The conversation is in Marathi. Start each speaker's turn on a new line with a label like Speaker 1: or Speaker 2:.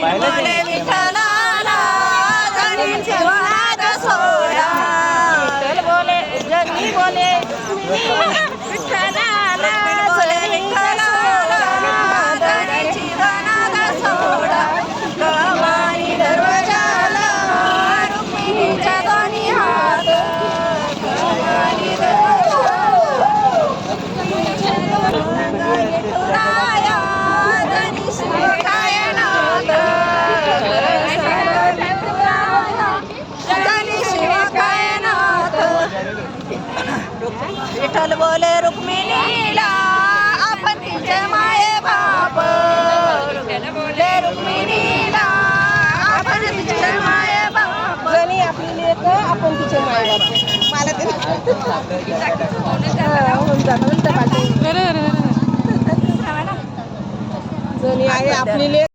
Speaker 1: 白了。विठ्ठल बोले रुक्मिणीला आपण तिचे माये बाप. विठ्ठल बोले रुक्मिणीला आपण तिचे माये बाप.
Speaker 2: जणी आपली लेक आपण तिचे माय बाप. मला ते होऊन जातं. जणी आहे आपली